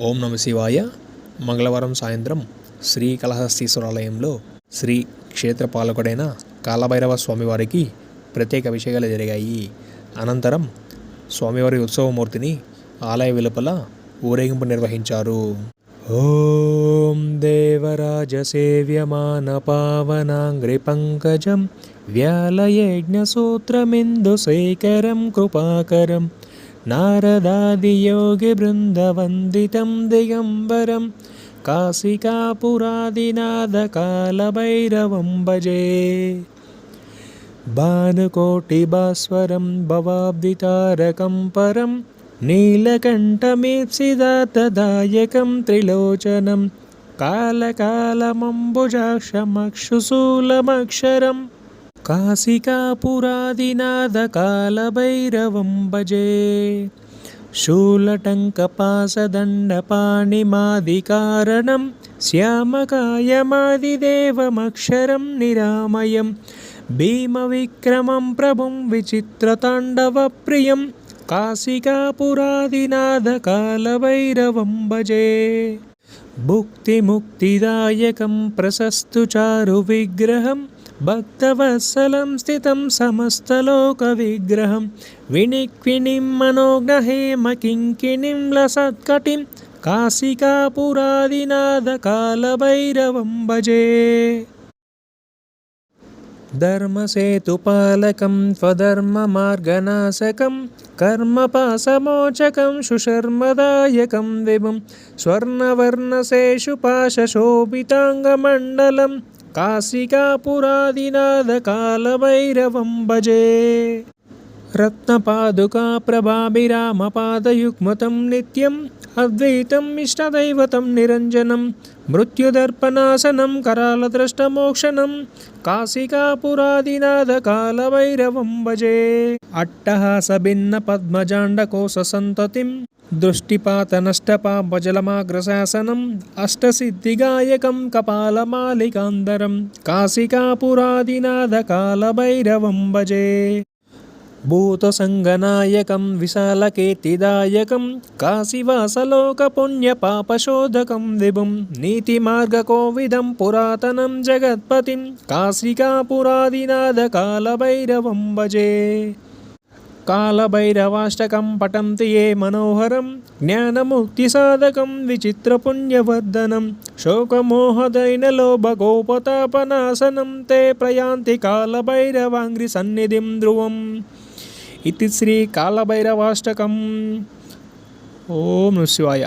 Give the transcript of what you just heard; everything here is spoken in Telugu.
ఓం నమ శివాయ. మంగళవారం సాయంత్రం శ్రీకాళహస్తీశ్వరాలయంలో శ్రీ క్షేత్రపాలకుడైన కాలభైరవ స్వామివారికి ప్రత్యేక అభిషేకాలు జరిగాయి. అనంతరం స్వామివారి ఉత్సవమూర్తిని ఆలయ వెలుపల ఊరేగింపు నిర్వహించారు. ఓం దేవరాజ సేవ్యమాన పావనాంగ్రి పంకజం వ్యాలయజ్ఞసూత్రమిందు శేఖరం కృపాకరం. नारदादियोगिवृन्दवन्दितं दिगम्बरं काशिकापुरादिनादकालभैरवं भजे। भानुकोटिबास्वरं भवाब्दितारकं परं नीलकण्ठमीप्सिदातदायकं त्रिलोचनं कालकालमम्बुजाक्षमक्षुशूलमक्षरम् कासिकापुरादिनादकालभैरवं भजे। शूलटङ्कपाशदण्डपाणिमादिकारणं श्यामकायमादिदेवमक्षरं निरामयं। भीमविक्रमं प्रभुं विचित्रताण्डवप्रियं काशिकापुरादिनादकालभैरवं भजे। भुक्तिमुक्तिदायकं प्रशस्तु चारुविग्रहम् భక్తవత్సలం స్థితం సమస్తలోక విగ్రహం. వినిక్వినిం మనోగ్రహేమ కింకిణిం లసత్కటిం. కాశికాపురాదినాథకాలభైరవం భజే. ధర్మసేతుపాలకం స్వధర్మమార్గనాశకం కర్మపాసమోచకం సుశర్మదాయకం విభుం. స్వర్ణవర్ణశేషుపాశోభితాంగమండలం కాశికాపురాదినాథకాలభైరవం భజే రత్నపాదుకా ప్రభాభిరామపాదయుగ్మతం నిత్యం అద్వైతం ఇష్టదైవతం నిరంజనం మృత్యుదర్పణాసనం కరాలద్రష్టమోక్షణం కాశికాపురాదినాథకాలభైరవం భజే అట్టహాస భిన్న దృష్టిపాత సంతతిం దృష్టిపాతనష్టపాపజలమాగ్రశాసనం అష్టసిద్ధిగాయకం కపాలమాలికాందరం కాశికాపురాదినాథకాలభైరవం భజే. భూతసంగనాయకం విశాలకీర్తిదాయకం కాశీవాసలోకపుణ్యపాపశోధకం విభుం నీతిమార్గకోవిదం పురాతనం జగత్పతిం కాశికాపురాదినాథకాలభైరవం భజే. కాలభైరవాష్టకం పఠంతి ఏ మనోహరం జ్ఞానముక్తిసాధకం విచిత్రపుణ్యవర్ధనం శోకమోహదైనలోభగోపతాపనాశనం తే ప్రయాంతి కాలభైరవాంగ్రి సన్నిధిం ధ్రువం. ఇది శ్రీ కాలభైరవాష్టకం. ఓం నృశివాయ